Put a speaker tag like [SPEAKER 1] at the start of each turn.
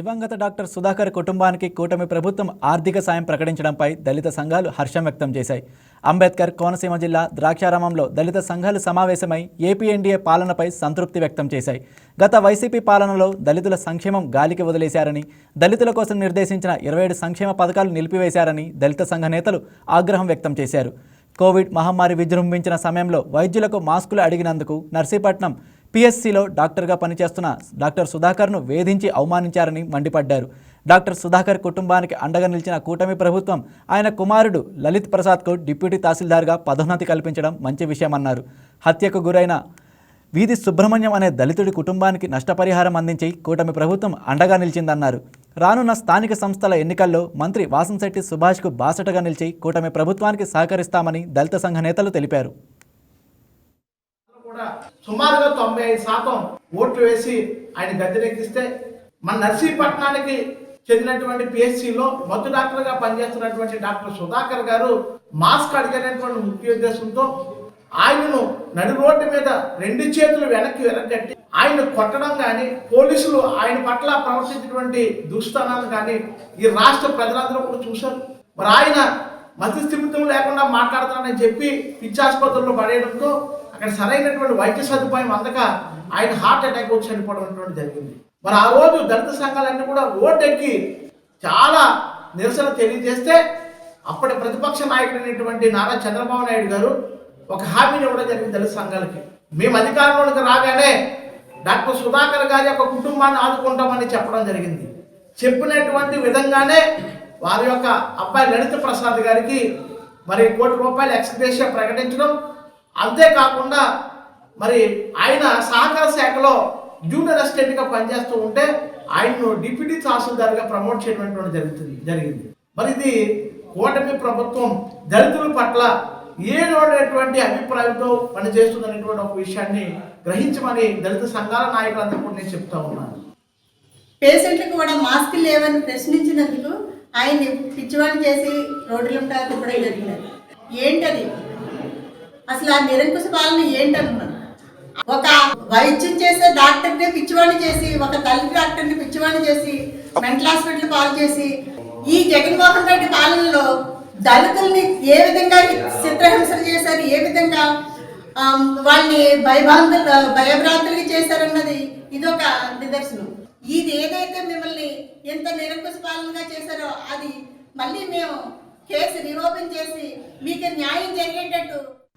[SPEAKER 1] దివంగత డాక్టర్ సుధాకర్ కుటుంబానికి కూటమి ప్రభుత్వం ఆర్థిక సాయం ప్రకటించడంపై దళిత సంఘాలు హర్షం వ్యక్తం చేశాయి. అంబేద్కర్ కోనసీమ జిల్లా ద్రాక్షారామంలో దళిత సంఘాలు సమావేశమై ఏపీఎన్డీఏ పాలనపై సంతృప్తి వ్యక్తం చేశాయి. గత వైసీపీ పాలనలో దళితుల సంక్షేమం గాలికి వదిలేశారని దళితుల కోసం నిర్దేశించిన ఇరవై ఏడు సంక్షేమ పథకాలు నిలిపివేశారని దళిత సంఘ నేతలు ఆగ్రహం వ్యక్తం చేశారు. కోవిడ్ మహమ్మారి విజృంభించిన సమయంలో వైద్యులకు మాస్కులు అడిగినందుకు నర్సీపట్నం పిఎస్సిలో డాక్టర్గా పనిచేస్తున్న డాక్టర్ సుధాకర్ను వేధించి అవమానించారని మండిపడ్డారు. డాక్టర్ సుధాకర్ కుటుంబానికి అండగా నిలిచిన కూటమి ప్రభుత్వం ఆయన కుమారుడు లలిత్ ప్రసాద్కు డిప్యూటీ తహసీల్దార్గా పదోన్నతి కల్పించడం మంచి విషయమన్నారు. హత్యకు గురైన వీధి సుబ్రహ్మణ్యం అనే దళితుడి కుటుంబానికి నష్టపరిహారం అందించి కూటమి ప్రభుత్వం అండగా నిలిచిందన్నారు. రానున్న స్థానిక సంస్థల ఎన్నికల్లో మంత్రి వాసంశెట్టి సుభాష్కు బాసటగా నిలిచి కూటమి ప్రభుత్వానికి సహకరిస్తామని దళిత సంఘ నేతలు తెలిపారు.
[SPEAKER 2] కూడా సుమారుగా తొంభై ఐదు శాతం ఓట్లు వేసి ఆయన గద్దెనెక్కిస్తే మన నర్సీపట్నానికి చెందినటువంటి పిహెచ్సిలో మత్తు డాక్టర్గా పనిచేస్తున్నటువంటి డాక్టర్ సుధాకర్ గారు మాస్క్ అడిగినటువంటి ముఖ్య ఉద్దేశంతో ఆయనను నడి రోడ్డు మీద రెండు చేతులు వెనక్కి వెనకట్టి ఆయన కొట్టడం కానీ పోలీసులు ఆయన పట్ల ప్రవర్తించినటువంటి దుష్టనాలు కానీ ఈ రాష్ట్ర ప్రజలందరూ కూడా చూశారు. మరి ఆయన మతి స్థిమితం లేకుండా మాట్లాడతానని చెప్పి పిచ్చి ఆసుపత్రుల్లో పడేయడంతో అక్కడ సరైనటువంటి వైద్య సదుపాయం అందక ఆయన హార్ట్ అటాక్ వచ్చి చనిపోవడం జరిగింది. మరి ఆ రోజు దళిత సంఘాలన్నీ కూడా ఓటెక్కి చాలా నిరసన తెలియజేస్తే అప్పటి ప్రతిపక్ష నాయకుడైనటువంటి నారా చంద్రబాబు నాయుడు గారు ఒక హామీని ఇవ్వడం జరిగింది దళిత సంఘాలకి. మేము అధికారంలోకి రాగానే డాక్టర్ సుధాకర్ గారి యొక్క కుటుంబాన్ని ఆదుకుంటామని చెప్పడం జరిగింది. చెప్పినటువంటి విధంగానే వారి యొక్క అబ్బాయి లలిత ప్రసాద్ గారికి మరి కోటి రూపాయలు ఎక్స్గ్రేషియా ప్రకటించడం అంతేకాకుండా మరి ఆయన సహకార శాఖలో జూనియర్ అసిస్టెంట్గా పనిచేస్తూ ఉంటే ఆయన్ను డిప్యూటీ తహసీల్దార్గా ప్రమోట్ చేయడం జరుగుతుంది జరిగింది. మరి ఇది కూటమి ప్రభుత్వం దళితుల పట్ల ఏటువంటి అభిప్రాయంతో పనిచేస్తుందనేటువంటి ఒక విషయాన్ని గ్రహించమని దళిత సంఘాల నాయకులందరూ కూడా నేను చెప్తా ఉన్నాను.
[SPEAKER 3] పేషెంట్లకు కూడా మాస్క్ లేవని ప్రశ్నించినందుకు ఆయన్ని పిచ్చివాళ్ళు చేసి రోడ్ల తిప్పడం జరిగినది ఏంటది? అసలు ఆ నిరంకుశ పాలన ఏంటనుకున్నాను ఒక వైద్యం చేసే డాక్టర్ని పిచ్చివాణి చేసి ఒక తల్లి డాక్టర్ని పిచ్చివాణి చేసి మెంటల్ హాస్పిటల్ పాలు చేసి ఈ జగన్మోహన్ రెడ్డి పాలనలో దళితుల్ని ఏ విధంగా చిత్రహింసలు చేశారు ఏ విధంగా వాళ్ళని భయభ్రాంతులు భయభ్రాంతులకి చేశారన్నది ఇదొక నిదర్శనం. ఇది ఏదైతే మిమ్మల్ని ఎంత నిరంకుశ పాలనగా చేశారో అది మళ్ళీ మేము కేసు రీఓపెన్ చేసి మీకు న్యాయం జరిగేటట్టు